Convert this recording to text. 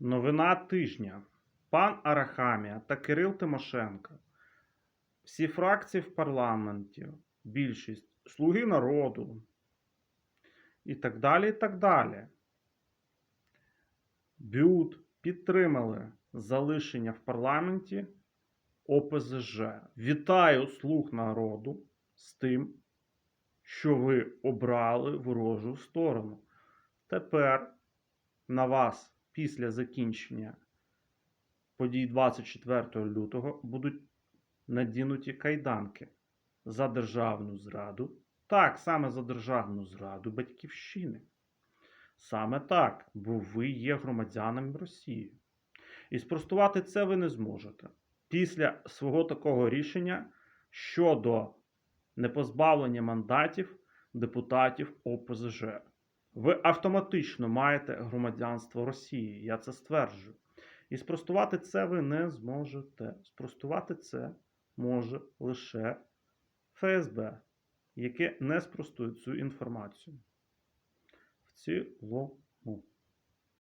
Новина тижня. Пан Арахамія та Кирил Тимошенко. Всі фракції в парламенті, більшість, слуги народу і так далі. і так далі. Бют підтримали залишення в парламенті ОПЗЖ. Вітаю слуг народу з тим, що ви обрали ворожу сторону. Тепер на вас після закінчення подій 24 лютого будуть надінуті кайданки за державну зраду. Так, саме за державну зраду батьківщини. Саме так, бо ви є громадянами Росії. І спростувати це ви не зможете. Після свого такого рішення щодо непозбавлення мандатів депутатів ОПЗЖ. Ви автоматично маєте громадянство Росії, я це стверджую. І спростувати це ви не зможете. Спростувати це може лише ФСБ, яке не спростує цю інформацію. В цілому.